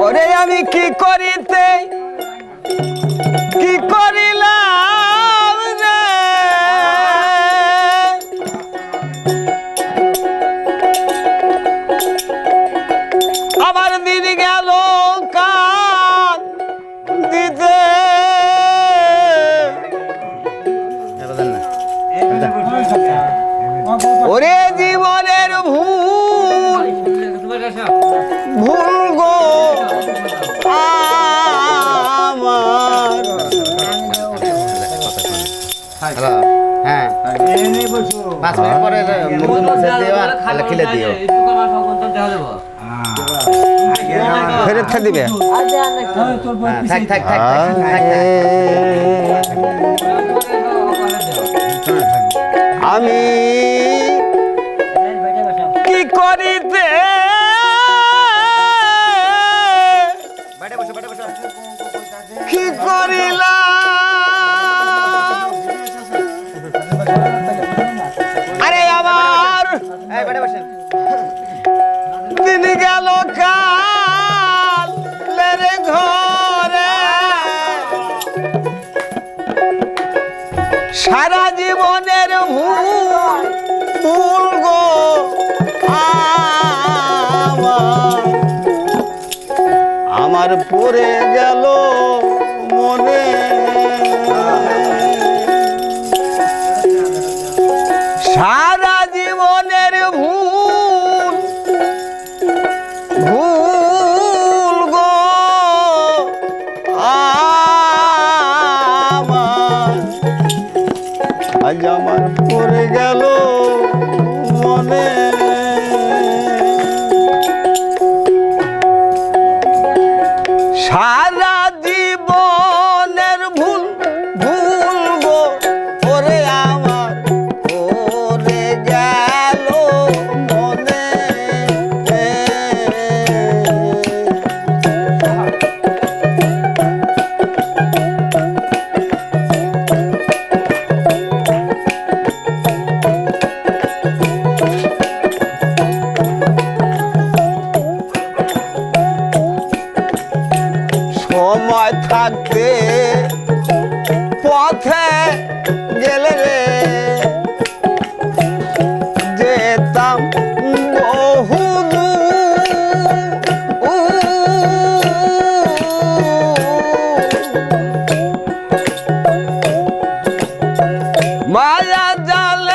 ওরে আমি কি করিতে কি করিলাম রে? আমার দিন গেল কান দিতে। ওরে জীবনের পাঁচ মিনিট পরে মুরগি মুছে দিও আর তাহলে খিলে দিও। ফেরত দিবে। হ্যাঁ, থাক থাক থাক। আমি কি করিতে কি করিলাম সারা জীবনের ভুল ভুল গো আমার। পড়ে গেল মনে আজ আমার পড়ে গেল মনে। সময় থাকতে পথে গেলে রে। যেতাম মায়া জালে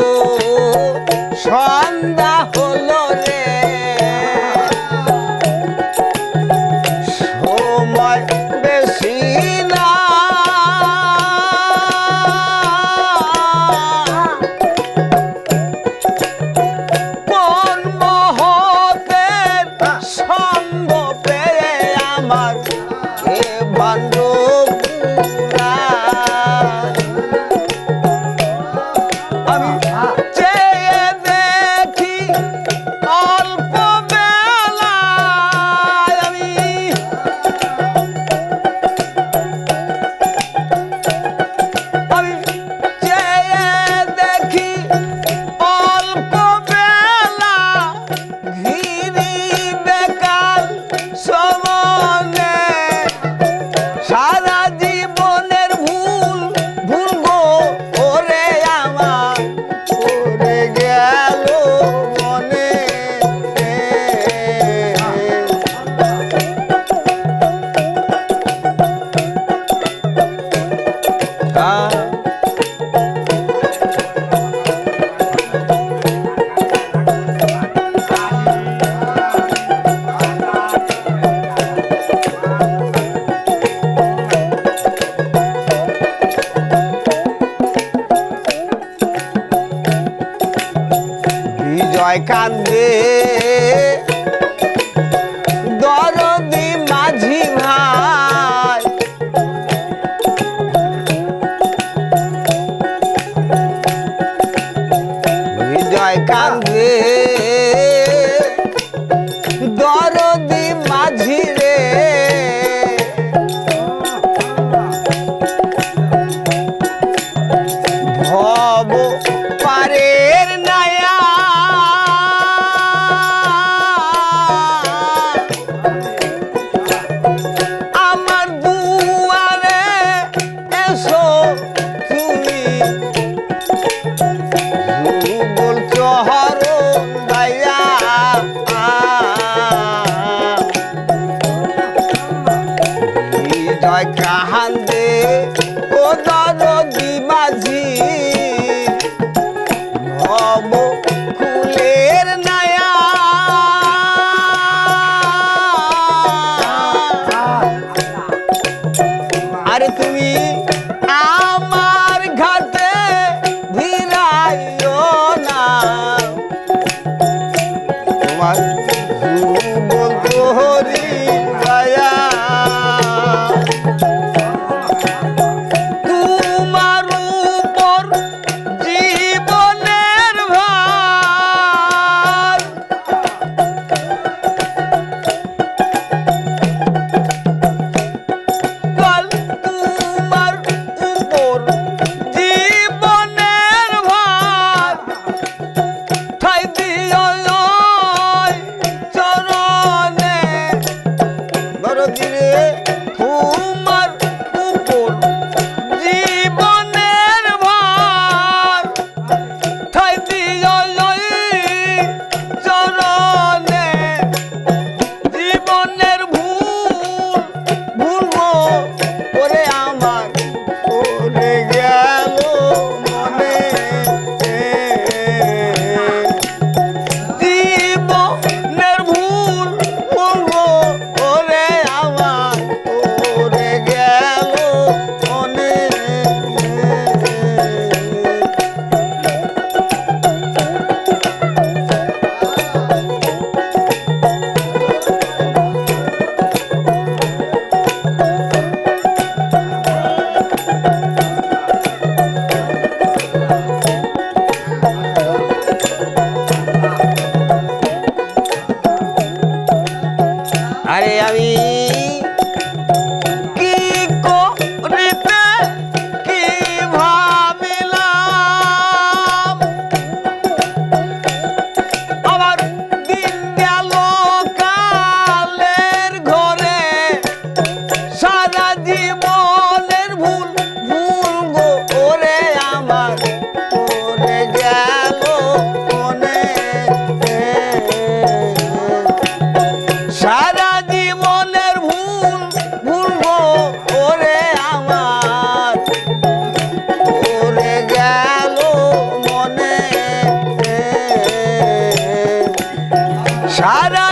গেল canal. সারা